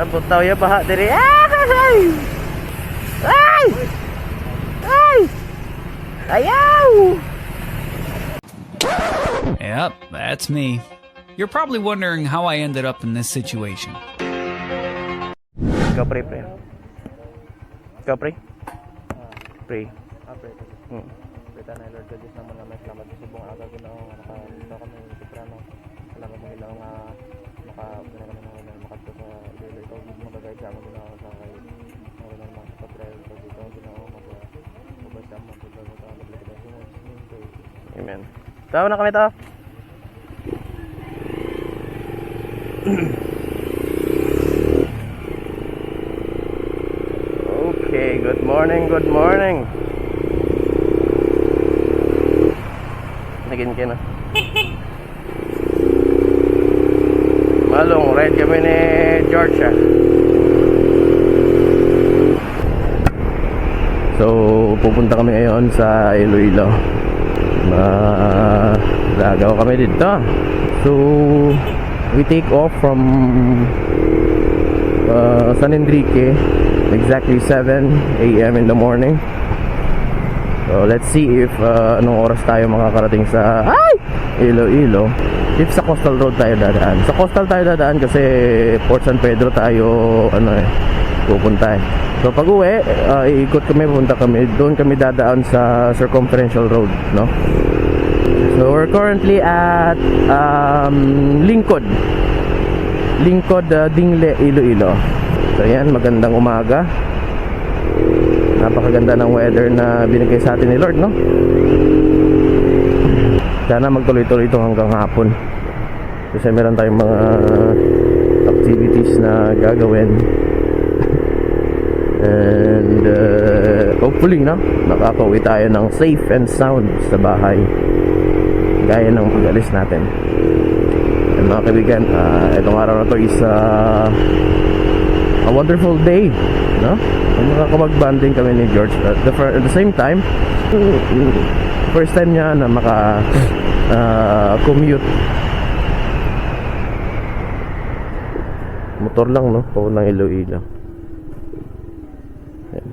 Nabutaw ya baha diri. Ah! Ay! Ay! Ay! Ayaw! Yep, that's me. You're probably wondering how I ended up in this situation. Ikaw pre, pre. Ikaw pre. Pre. Ah, pray ko. Hmm. Kita na Lord God, naman na may salamat sa subong aga ginoo nga nakadto kami soprano. Salamat mo ilaw nga maka gina kami nga nga makadto sa dili ikaw gid mo kagay sa amon ginoo sa kay nga na mga prayer ko dito ginoo maga mabay sa amon dito sa amon dito sa dito. Amen. Tawa na kami to. okay, good morning, good morning. Nagin ka na. Malong, ride kami ni George ah. So, pupunta kami ngayon sa Iloilo. Magagawa kami dito. So, we take off from uh, San Enrique exactly 7 a.m. in the morning. So, let's see if uh, anong oras tayo makakarating sa ay! Iloilo. If sa Coastal Road tayo dadaan. Sa Coastal tayo dadaan kasi Port San Pedro tayo ano eh pupunta eh. So pag uwi, uh, iikot kami, pupunta kami. Doon kami dadaan sa Circumferential Road, no? So we're currently at um, Lingkod. Lingkod, uh, Dingle, Iloilo. So yan, magandang umaga. Napakaganda ng weather na binigay sa atin ni Lord, no? Sana magtuloy-tuloy ito hanggang hapon. Kasi meron tayong mga activities na gagawin. And uh, hopefully, no, makakauwi tayo ng safe and sound sa bahay. Gaya ng pag-alis natin. And mga kaibigan, uh, itong araw na to is uh, a wonderful day, no? Makakapag-banding kami ni George. At the, at the same time, first time niya na maka uh, commute. Motor lang no? Paunang Iloilo. Ayan.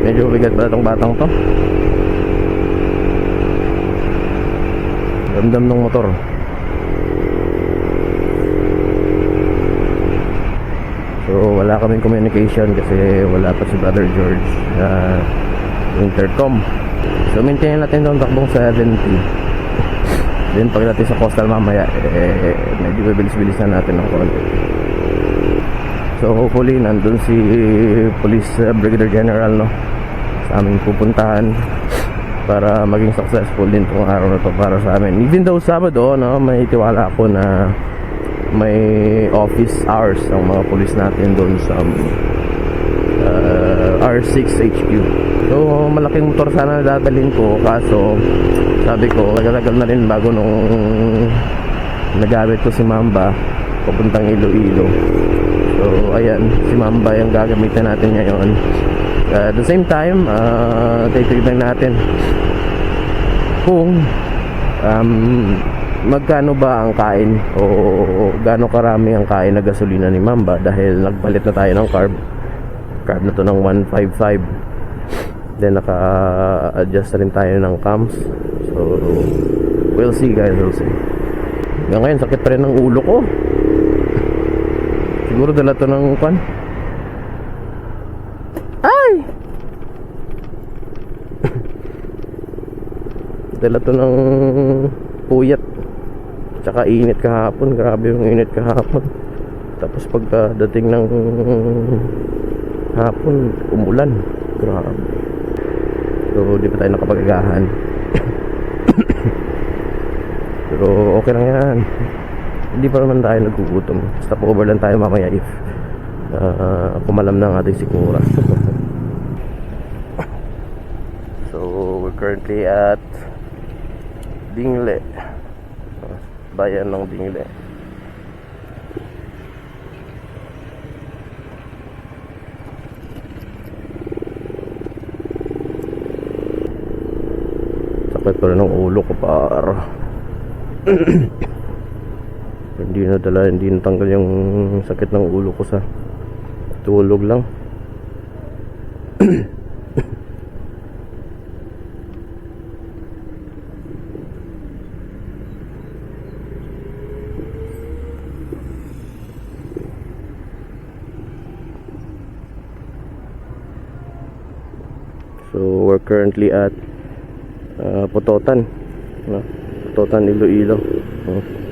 medyo bigat pala tong batang to. Damdam ng motor So wala kaming communication kasi wala pa si Brother George sa intercom. So maintain natin itong takbong 70. Then pagdating sa coastal mamaya, eh, medyo bibilis-bilis na natin ng konti. So hopefully nandun si Police uh, Brigadier General no sa aming pupuntahan para maging successful din tong araw na to para sa amin. Even though Sabado, no, may tiwala ako na may office hours ang mga pulis natin doon sa uh, R6 HQ. So, malaking motor sana na dadalhin ko kaso sabi ko, tagal na rin bago nung nagamit ko si Mamba papuntang Iloilo. So, ayan, si Mamba yung gagamitin natin ngayon. Uh, at the same time, uh, titignan natin kung um, magkano ba ang kain? O gaano karami ang kain na gasolina ni Mamba dahil nagpalit na tayo ng carb? Carb na to ng 155 then naka-adjust rin tayo ng cams. So we'll see guys we'll see. Hanggang ngayon sakit pa rin ng ulo ko. Siguro dala to ng pan ay! Dala to ng puyat tsaka init kahapon grabe yung init kahapon. Tapos pagkadating ng hapon umulan. Grabe. So di pa tayo nakapagagahan. Pero okay lang yan. Hindi pa naman tayo nagugutom. Stop over lang tayo mamaya if uh, kumalam ng ating sikmura so we're currently at Dingle bayan ng Dingle sakit pa rin ng ulo ko par hindi na dala, hindi natanggal yung sakit ng ulo ko sa tulog lang. So we're currently at uh, Pototan. No? Pototan Iloilo. No?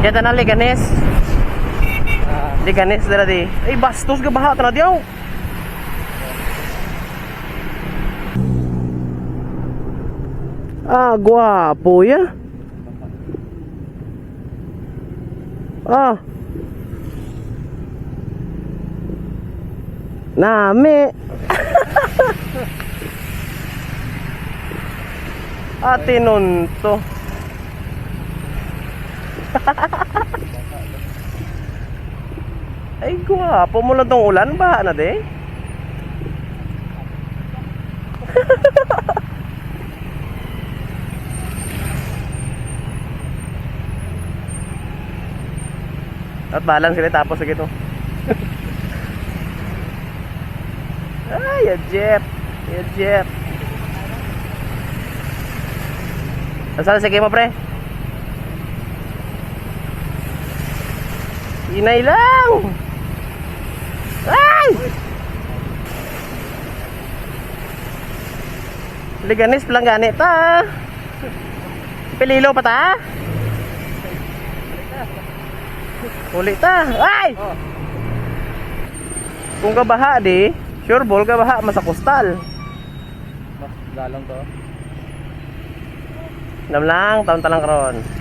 Yata na liganes. Liganes dala di. Ay bastos ka baha na diyaw. Ah, guwapo ya. Ah. Nami. Ate nunto. Ay, gwapo mo lang tong ulan. Baha na de. At balang sila tapos sige to. Ay, ya Jeff. Ya Jeff. Nasaan sige mo, pre? Inay lang! Ay! Liganis lang gani ta. Pililo pa ta. Uli ta. Ay! Kung kabaha di, sure ball kabaha masa kustal. Mas lalong to. Nam lang, taon talang karon.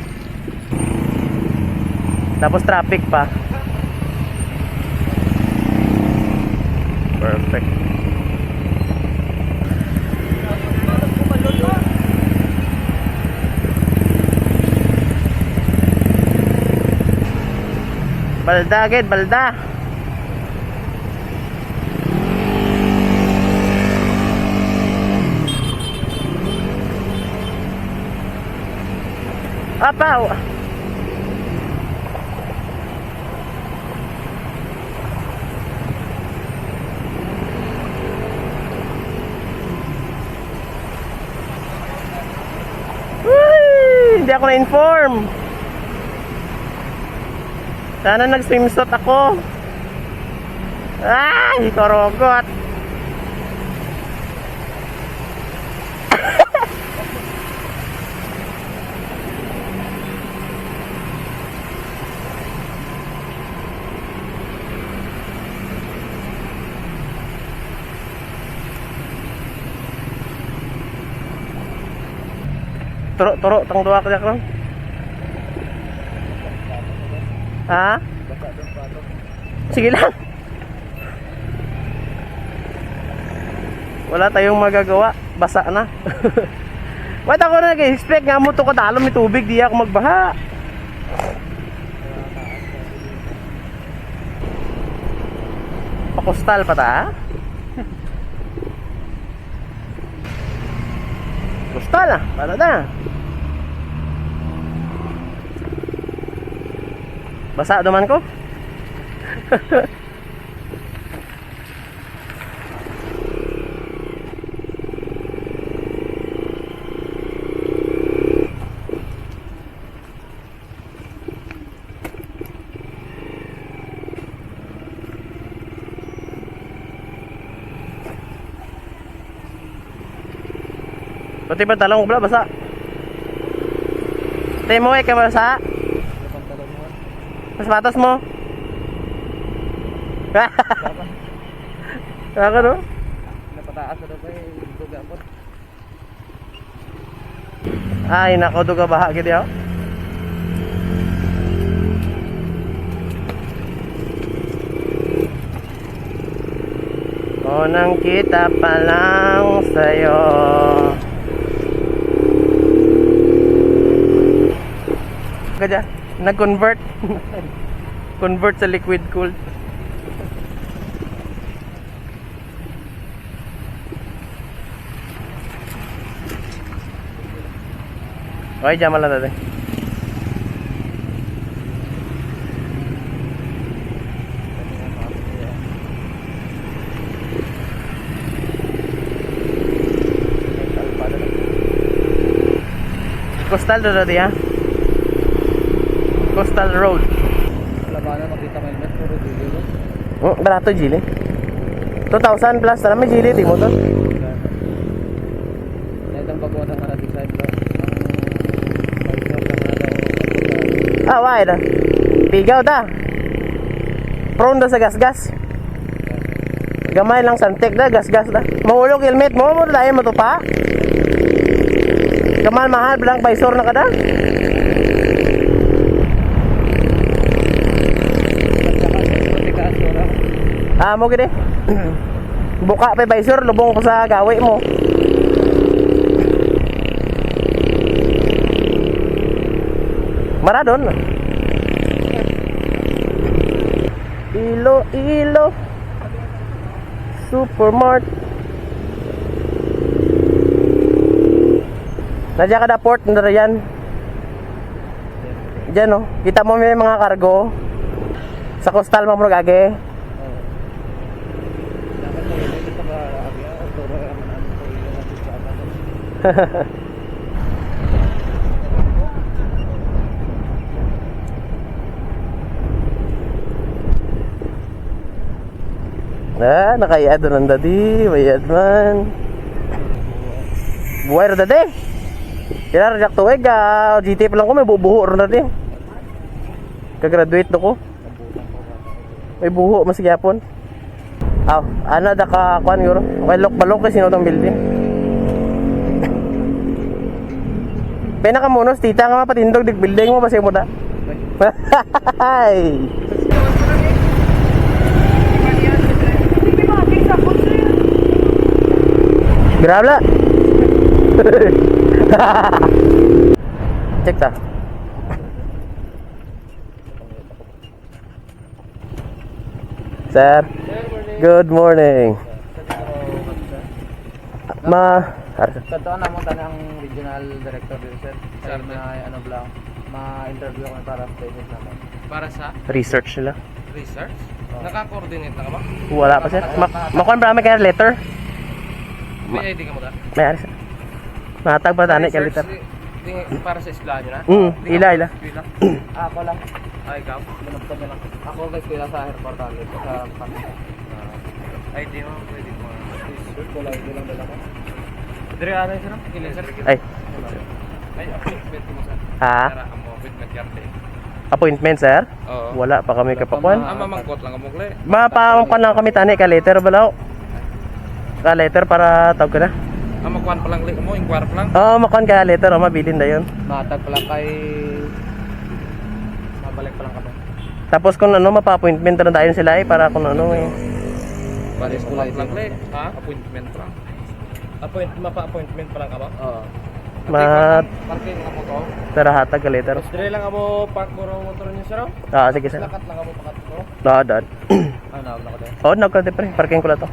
Tapos traffic pa. Perfect. Balda agad, balda. Apaw. Ako na-inform. Sana nag-swimsuit ako. Ay, korogot. Turo, turo, tang duwa ka ron. Ha? Sige lang. Wala tayong magagawa. Basa na. Ba't ako na nag-expect nga mo to ko dalom ni tubig, di ako magbaha. Pakostal pa ta? Postal ah, para na. Basa duman ko. Pati pa talong pala basa. Mo eh, ka basa. Mo. Mas patas mo. Kaka no? Napataas na ba eh. Duga po. Ay, nako duga baha gid yaw. Unang kita pa lang sa'yo Gadya, nag-convert Convert sa liquid cooled Okay, jaman lang natin. Coastal doon natin ha. Coastal Road. Wala ba na makita mo helmet? Puro dugo. Oh, barato Gili. 2,000 plus. Tara may Gili, di mo to. Dahil ang bago na nga design ba? Ang pag-shop na nga daw. Ah, why na? Pigaw ta. Prone da sa gas-gas. Gamay lang santek da, gas-gas da. Mahulog helmet mo, mo tayo mo to pa. Kamal mahal bilang visor na kada. Pagkakas ko na. Ah, mo gini. Buka pa visor, lubong ko sa gawi mo. Maradon. Ilo, ilo. Supermart. Nadya ka na port na yan. Diyan oh. Kita mo may mga kargo. Sa coastal mo gage. Dapat mo yun. Ito ba? Abi, ah, turo ang ano ko yun. Ang sa ano. Ah, nakayad ng dadi, bayad man. Buhay ra dadi. Kaya rajak tuweg, ah, GT pa lang ko, may bubuho ron dadi. Kagraduate na ko. May buho, mas gyapon. Aw, ano da ka kuan yuro? Okay, lok balok kasi tong building. Pena ka monos, tita nga mapatindog dig building mo basi mo da. Hay. Grabe la. Cek ta. Sir, good morning. Ma, Totoo na mo tanang regional director dito sir. Sir na ano lang ma-interview ko para sa business namin. Para sa research nila. research? Naka-coordinate na ka ba? Wala pa sir. Ma makuan ba kaya letter? May ID ka mo da? May ari sir. Matag pa tani kaya letter. Para sa esplano na? Mm, ila, ila. eskwela? Ah, ako lang. Ay, ikaw? Binabtan niya lang. Ako guys kuya sa airport ulit sa di mo, pwede mo. Lang ito lang dala ko. Dire, yun, sir? Ilan, sir? Ay, Ay, appointment mo sa... Ha? Appointment card eh. appointment sir? Oo. Wala pa kami kapakuan. Ah, mamangkot lang ka mo, Kle. Mapaamkan lang kami tani ka letter balaw. Ka letter para tawag ka na. Ah, magkuhan pa lang, Kle. mo, inquire pa lang. Oo, makuan ka letter, oh, mabilin na yun. Matag pa lang kay mabalik pa lang kami. Tapos kung ano, mapa-appointment na tayo sila eh, para kung ano eh. Bali, school lang, Kle. Ha? Appointment pa lang. Appoint, mapa-appointment pa lang ka ba? Oo. Mat, Parking ka mo to. tarahatag ka letter. Dire lang mo park mo ro motor niyo, sir? Ah, sige sir. Lakat lang mo pakat mo. Daad. Ah, naawag na ko din. Oo, nagka pre, parking ko lang to.